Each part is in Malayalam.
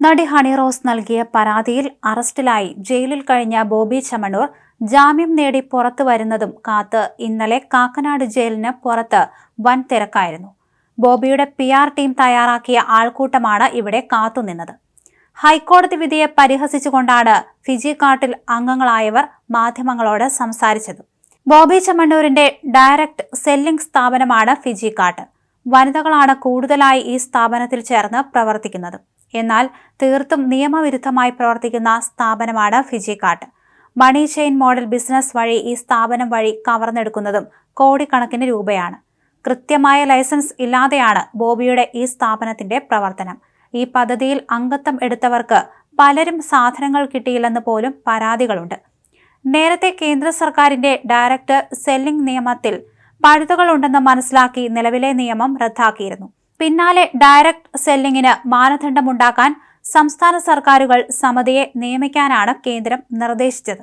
നടി ഹണി റോസ് നൽകിയ പരാതിയിൽ അറസ്റ്റിലായി ജയിലിൽ കഴിഞ്ഞ ബോബി ചമണൂർ ജാമ്യം നേടി പുറത്തു വരുന്നതും കാത്ത് ഇന്നലെ കാക്കനാട് ജയിലിന് പുറത്ത് വൻ തിരക്കായിരുന്നു. ബോബിയുടെ പി ആർ ടീം തയ്യാറാക്കിയ ആൾക്കൂട്ടമാണ് ഇവിടെ കാത്തുനിന്നത് ഹൈക്കോടതി വിധിയെ പരിഹസിച്ചുകൊണ്ടാണ് ഫിജി കാട്ടിൽ അംഗങ്ങളായവർ മാധ്യമങ്ങളോട് സംസാരിച്ചത്. ബോബി ചമ്മണ്ണൂരിന്റെ ഡയറക്ട് സെല്ലിംഗ് സ്ഥാപനമാണ് ഫിജി കാട്ട്. വനിതകളാണ് കൂടുതലായി ഈ സ്ഥാപനത്തിൽ ചേർന്ന് പ്രവർത്തിക്കുന്നത്. എന്നാൽ തീർത്തും നിയമവിരുദ്ധമായി പ്രവർത്തിക്കുന്ന സ്ഥാപനമാണ് Fijikart money chain model business വഴി ഈ സ്ഥാപനം വഴി കവർന്നെടുക്കുന്നതും കോടിക്കണക്കിന് രൂപയാണ്. കൃത്യമായ ലൈസൻസ് ഇല്ലാതെയാണ് ബോബിയുടെ ഈ സ്ഥാപനത്തിന്റെ പ്രവർത്തനം. ഈ പദ്ധതിയിൽ അംഗത്വം എടുത്തവർക്ക് പലരും സാധനങ്ങൾ കിട്ടിയില്ലെന്ന് പോലും പരാതികളുണ്ട്. നേരത്തെ കേന്ദ്ര സർക്കാരിന്റെ ഡയറക്ട് സെല്ലിംഗ് നിയമത്തിൽ പഴുതുകളുണ്ടെന്ന് മനസ്സിലാക്കി നിലവിലെ നിയമം റദ്ദാക്കിയിരുന്നു. പിന്നാലെ ഡയറക്ട് സെല്ലിങ്ങിന് മാനദണ്ഡമുണ്ടാക്കാൻ സംസ്ഥാന സർക്കാരുകൾ സമിതിയെ നിയമിക്കാനാണ് കേന്ദ്രം നിർദ്ദേശിച്ചത്.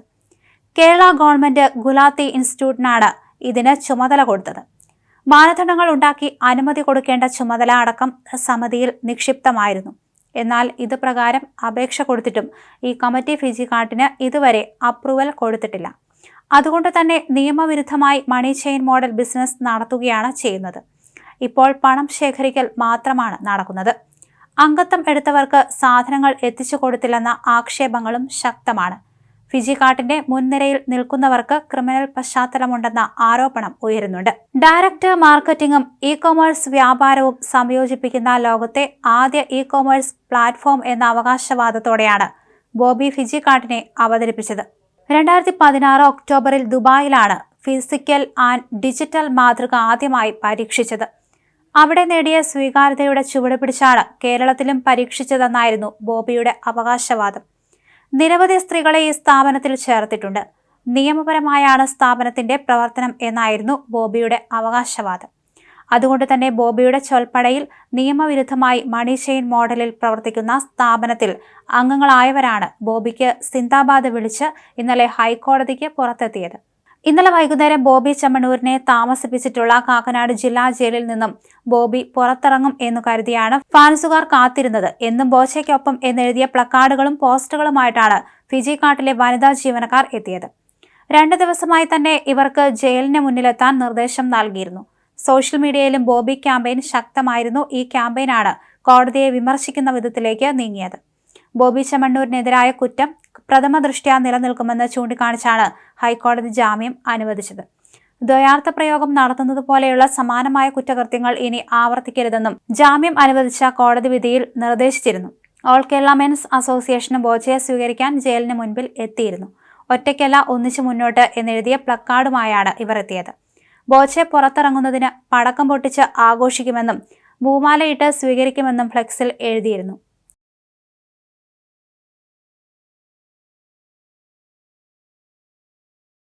കേരള ഗവൺമെന്റ് ഗുലാത്തി ഇൻസ്റ്റിറ്റ്യൂട്ടിനാണ് ഇതിന് ചുമതല കൊടുത്തത്. മാനദണ്ഡങ്ങൾ ഉണ്ടാക്കി അനുമതി കൊടുക്കേണ്ട ചുമതല അടക്കം സമിതിയിൽ നിക്ഷിപ്തമായിരുന്നു. എന്നാൽ ഇത് പ്രകാരം അപേക്ഷ കൊടുത്തിട്ടും ഈ കമ്മിറ്റി ഫിജി കാർട്ടിന് ഇതുവരെ അപ്രൂവൽ കൊടുത്തിട്ടില്ല. അതുകൊണ്ട് തന്നെ നിയമവിരുദ്ധമായി മണി ചെയിൻ മോഡൽ ബിസിനസ് നടത്തുകയാണ് ചെയ്യുന്നത്. ഇപ്പോൾ പണം ശേഖരിക്കൽ മാത്രമാണ് നടക്കുന്നത്. അംഗത്വം എടുത്തവർക്ക് സാധനങ്ങൾ എത്തിച്ചു കൊടുത്തില്ലെന്ന ആക്ഷേപങ്ങളും ശക്തമാണ്. ഫിജി കാട്ടിന്റെ മുൻനിരയിൽ നിൽക്കുന്നവർക്ക് ക്രിമിനൽ പശ്ചാത്തലമുണ്ടെന്ന ആരോപണം ഉയരുന്നുണ്ട്. ഡയറക്ട് മാർക്കറ്റിംഗും ഇ കൊമേഴ്സ് വ്യാപാരവും സംയോജിപ്പിക്കുന്ന ലോകത്തെ ആദ്യ ഇ കൊമേഴ്സ് പ്ലാറ്റ്ഫോം എന്ന അവകാശവാദത്തോടെയാണ് ബോബി ഫിജി കാട്ടിനെ അവതരിപ്പിച്ചത്. രണ്ടായിരത്തി പതിനാറ് ഒക്ടോബറിൽ ദുബായിലാണ് ഫിസിക്കൽ ആൻഡ് ഡിജിറ്റൽ മാതൃക ആദ്യമായി പരീക്ഷിച്ചത്. അവിടെ നേടിയ സ്വീകാര്യതയുടെ ചുവട് പിടിച്ചാണ് കേരളത്തിലും പരീക്ഷിച്ചതെന്നായിരുന്നു ബോബിയുടെ അവകാശവാദം. നിരവധി സ്ത്രീകളെ ഈ സ്ഥാപനത്തിൽ ചേർത്തിട്ടുണ്ട്. നിയമപരമായാണ് സ്ഥാപനത്തിന്റെ പ്രവർത്തനം എന്നായിരുന്നു ബോബിയുടെ അവകാശവാദം. അതുകൊണ്ട് തന്നെ ബോബിയുടെ ചൊൽപ്പടയിൽ നിയമവിരുദ്ധമായി മണി ചെയിൻ മോഡലിൽ പ്രവർത്തിക്കുന്ന സ്ഥാപനത്തിൽ അംഗങ്ങളായവരാണ് ബോബിക്ക് സിന്ദാബാദ് വിളിച്ച് ഇന്നലെ ഹൈക്കോടതിക്ക് പുറത്തെത്തിയത്. ഇന്നലെ വൈകുന്നേരം ബോബി ചമ്മണൂരിനെ താമസിപ്പിച്ചിട്ടുള്ള കാക്കനാട് ജില്ലാ ജയിലിൽ നിന്നും ബോബി പുറത്തിറങ്ങും എന്നു കരുതിയാണ് ഫാൻസുകാർ കാത്തിരുന്നത്. എന്നും ബോച്ചയ്ക്കൊപ്പം എന്നെഴുതിയ പ്ലക്കാർഡുകളും പോസ്റ്ററുകളുമായിട്ടാണ് ഫിജി കാട്ടിലെ വനിതാ ജീവനക്കാർ എത്തിയത്. രണ്ട് ദിവസമായി തന്നെ ഇവർക്ക് ജയിലിന് മുന്നിലെത്താൻ നിർദ്ദേശം നൽകിയിരുന്നു. സോഷ്യൽ മീഡിയയിലും ബോബി ക്യാമ്പയിൻ ശക്തമായിരുന്നു. ഈ ക്യാമ്പയിനാണ് കോടതിയെ വിമർശിക്കുന്ന വിധത്തിലേക്ക് നീങ്ങിയത്. ബോബി ചെമ്മണ്ണൂരിനെതിരായ കുറ്റം പ്രഥമ ദൃഷ്ട്യാ നിലനിൽക്കുമെന്ന് ചൂണ്ടിക്കാണിച്ചാണ് ഹൈക്കോടതി ജാമ്യം അനുവദിച്ചത്. ദ്വയാർത്ഥ പ്രയോഗം നടത്തുന്നത് പോലെയുള്ള സമാനമായ കുറ്റകൃത്യങ്ങൾ ഇനി ആവർത്തിക്കരുതെന്നും ജാമ്യം അനുവദിച്ച കോടതി വിധിയിൽ നിർദ്ദേശിച്ചിരുന്നു. ഓൾ കേരള മെൻസ് അസോസിയേഷന് ബോച്ചയെ സ്വീകരിക്കാൻ ജയിലിന് മുൻപിൽ എത്തിയിരുന്നു. ഒറ്റയ്ക്കല്ല ഒന്നിച്ചു മുന്നോട്ട് എന്നെഴുതിയ പ്ലക്കാർഡുമായാണ് ഇവർ എത്തിയത്. ബോച്ചെ പുറത്തിറങ്ങുന്നതിന് പടക്കം പൊട്ടിച്ച് ആഘോഷിക്കുമെന്നും ഭൂമാലയിട്ട് സ്വീകരിക്കുമെന്നും ഫ്ലെക്സിൽ എഴുതിയിരുന്നു.